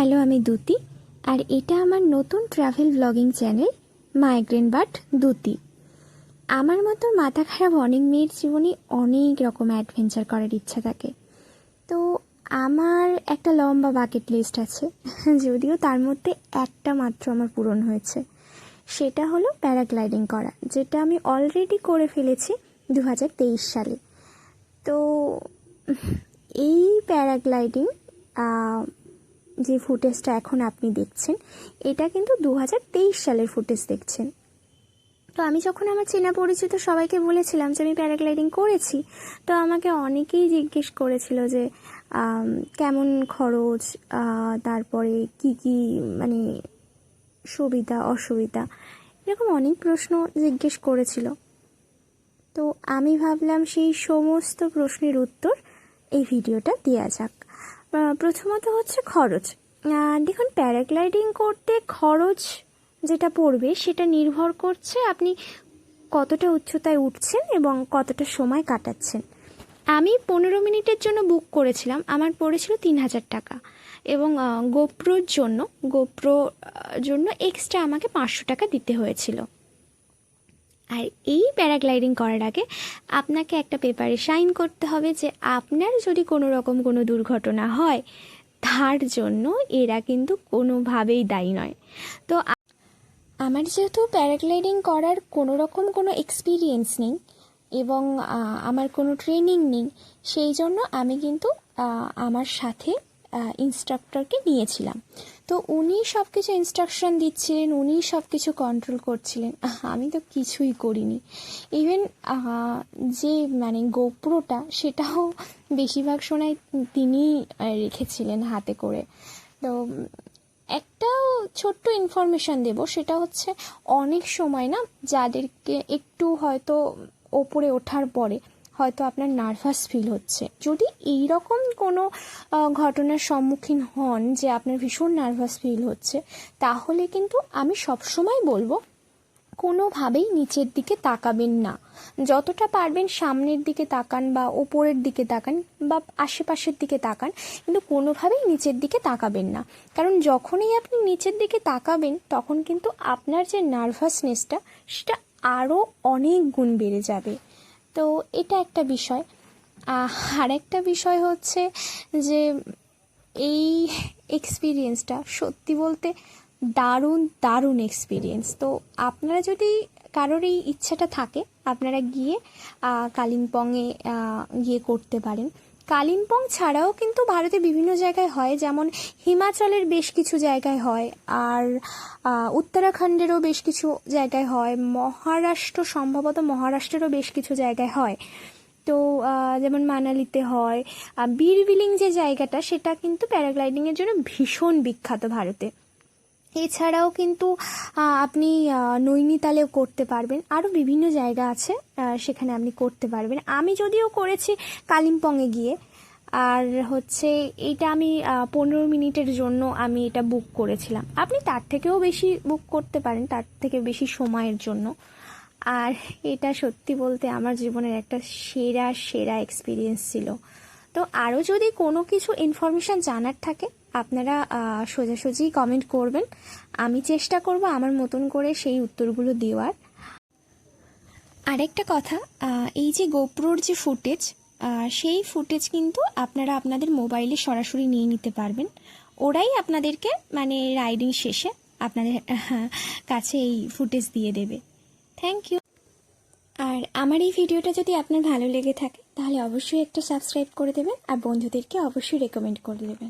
Hello, আমি দুতি আর এটা আমার নতুন travel blogging channel migraine but দুতি আমার মতো মাথা খারাপ অনেক মেয়ের জীবনে অনেক রকম অ্যাডভেঞ্চার করার ইচ্ছা থাকে। তো আমার একটা লম্বা বাকেট লিস্ট আছে, যদিও তার মধ্যে একটা মাত্র আমার পূরণ হয়েছে। সেটা হলো প্যারাগ্লাইডিং করা, যেটা আমি অলরেডি করে ফেলেছি দু হাজার তেইশ সালে। তো এই প্যারাগ্লাইডিং যে ফুটেজটা এখন আপনি দেখছেন, এটা কিন্তু দু হাজার তেইশ সালের ফুটেজ দেখছেন। তো আমি যখন আমার চেনা পরিচিত সবাইকে বলেছিলাম যে আমি প্যারাগ্লাইডিং করেছি, তো আমাকে অনেকেই জিজ্ঞেস করেছিল যে কেমন খরচ তারপরে কি কি মানে সুবিধা, অসুবিধা, এরকম অনেক প্রশ্ন জিজ্ঞেস করেছিল। তো আমি ভাবলাম সেই সমস্ত প্রশ্নের উত্তর এই ভিডিওটা দেওয়া যাক। প্রথমত হচ্ছে খরচ। দেখুন, প্যারাগ্লাইডিং করতে খরচ যেটা পড়বে সেটা নির্ভর করছে আপনি কতটা উচ্চতায় উঠছেন এবং কতটা সময় কাটাচ্ছেন। আমি পনেরো মিনিটের জন্য বুক করেছিলাম, আমার পড়েছিল তিন হাজার টাকা। এবং গোপ্রোর জন্য গোপ্রো জন্য এক্সট্রা আমাকে পাঁচশো টাকা দিতে হয়েছিল। আর এই প্যারাগ্লাইডিং করার আগে আপনাকে একটা পেপারে সাইন করতে হবে যে আপনার যদি কোনো রকম কোনো দুর্ঘটনা হয়, তার জন্য এরা কিন্তু কোনোভাবেই দায়ী নয়। তো আমার যেহেতু প্যারাগ্লাইডিং করার কোনো রকম কোনো এক্সপিরিয়েন্স নেই এবং আমার কোনো ট্রেনিং নেই, সেই জন্য আমি কিন্তু আমার সাথে ইনস্ট্রাক্টরকে নিয়েছিলাম। তো উনি সব কিছু ইনস্ট্রাকশন দিচ্ছিলেন, উনি সব কিছু কন্ট্রোল করছিলেন আমি তো কিছুই করিনি। ইভেন যে মানে গোপ্রোটা সেটাও বেশিরভাগ সময় তিনি রেখেছিলেন হাতে করে। তো একটা ছোট্ট ইনফরমেশন দেব, সেটা হচ্ছে অনেক সময় না, যাদেরকে একটু হয়তো ওপরে ওঠার পরে হয়তো আপনার নার্ভাস ফিল হচ্ছে। যদি এই রকম কোনো ঘটনার সম্মুখীন হন যে আপনার ভীষণ নার্ভাস ফিল হচ্ছে, তাহলে কিন্তু আমি সবসময় বলব, কোনোভাবেই নিচের দিকে তাকাবেন না। যতটা পারবেন সামনের দিকে তাকান বা ওপরের দিকে তাকান বা আশেপাশের দিকে তাকান, কিন্তু কোনোভাবেই নিচের দিকে তাকাবেন না। কারণ যখনই আপনি নিচের দিকে তাকাবেন, তখন কিন্তু আপনার যে নার্ভাসনেসটা সেটা আরও অনেক গুণ বেড়ে যাবে। তো এটা একটা বিষয়। আর একটা বিষয় হচ্ছে যে এই এক্সপিরিয়েন্সটা সত্যি বলতে দারুণ দারুণ এক্সপিরিয়েন্স তো আপনারা যদি কারোর এই ইচ্ছাটা থাকে, আপনারা গিয়ে কালিম্পংয়ে গিয়ে করতে পারেন। কালিম্পং ছাড়াও কিন্তু ভারতে বিভিন্ন জায়গায় হয়, যেমন হিমাচলের বেশ কিছু জায়গায় হয় আর উত্তরাখণ্ডেরও বেশ কিছু জায়গায় হয়, মহারাষ্ট্র সম্ভবত মহারাষ্ট্রেরও বেশ কিছু জায়গায় হয়। তো যেমন মানালিতে হয় বীরবিলিং যে জায়গাটা সেটা কিন্তু প্যারাগ্লাইডিংয়ের জন্য ভীষণ বিখ্যাত ভারতে। এছাড়াও কিন্তু আপনি নৈনিতালেও করতে পারবেন। আরও বিভিন্ন জায়গা আছে সেখানে আপনি করতে পারবেন। আমি যদিও করেছি কালিম্পংয়ে গিয়ে, আর হচ্ছে এটা আমি পনেরো মিনিটের জন্য আমি এটা বুক করেছিলাম। আপনি তার থেকেও বেশি বুক করতে পারেন, তার থেকে বেশি সময়ের জন্য। আর এটা সত্যি বলতে আমার জীবনের একটা সেরা সেরা এক্সপিরিয়েন্স ছিল। তো আরও যদি কোনো কিছু ইনফরমেশান জানার থাকে আপনারা সোজাসুজি কমেন্ট করবেন। আমি চেষ্টা করব আমার মতন করে সেই উত্তরগুলো দেওয়ার। আরেকটা কথা এই যে গোপ্রোর যে ফুটেজ সেই ফুটেজ কিন্তু আপনারা আপনাদের মোবাইলে সরাসরি নিয়ে নিতে পারবেন। ওরাই আপনাদেরকে মানে রাইডিং শেষে আপনাদের আহ, কাছে এই ফুটেজ দিয়ে দেবে। থ্যাংক ইউ আর আমার এই ভিডিওটা যদি আপনার ভালো লেগে থাকে তাহলে অবশ্যই একটা সাবস্ক্রাইব করে দেবেন আর বন্ধুদেরকে অবশ্যই রেকমেন্ড করে দেবেন।